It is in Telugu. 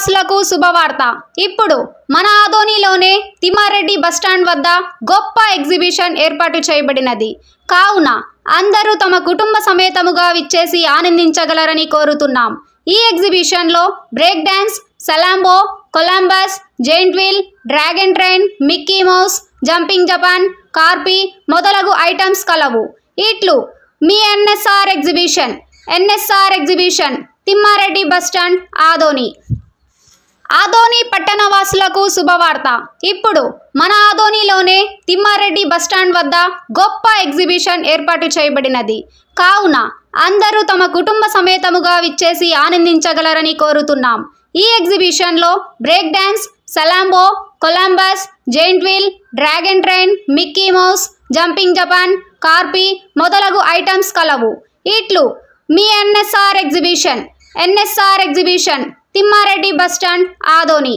నివాసులకు శుభవార్త. ఇప్పుడు మన ఆదోనిలోనే తిమ్మారెడ్డి బస్టాండ్ వద్ద గొప్ప ఎగ్జిబిషన్ ఏర్పాటు చేయబడినది. కావున అందరూ తమ కుటుంబ సమేతముగా విచ్చేసి ఆనందించగలరని కోరుతున్నాం. ఈ ఎగ్జిబిషన్లో break dance సలాంబో Columbus giant wheel dragon train Mickey Mouse jumping Japan కార్పీ మొదలగు ఐటమ్స్ కలవు. ఇట్లు మీ NSR exhibition NSR exhibition Thimmareddy bus stand Adoni. Adoni పట్టణవాసులకు శుభవార్త. ఇప్పుడు మన ఆదోనిలోనే తిమ్మారెడ్డి బస్టాండ్ వద్ద గొప్ప ఎగ్జిబిషన్ ఏర్పాటు చేయబడినది. కావున అందరూ తమ కుటుంబ సమేతముగా విచ్చేసి ఆనందించగలరని కోరుతున్నాం. ఈ ఎగ్జిబిషన్లో break dance సలాంబో Columbus giant wheel dragon train Mickey Mouse jumping Japan కార్పీ మొదలగు ఐటమ్స్ కలవు. ఇట్లు మీ NSR exhibition. NSR exhibition Thimmareddy bus stand Adoni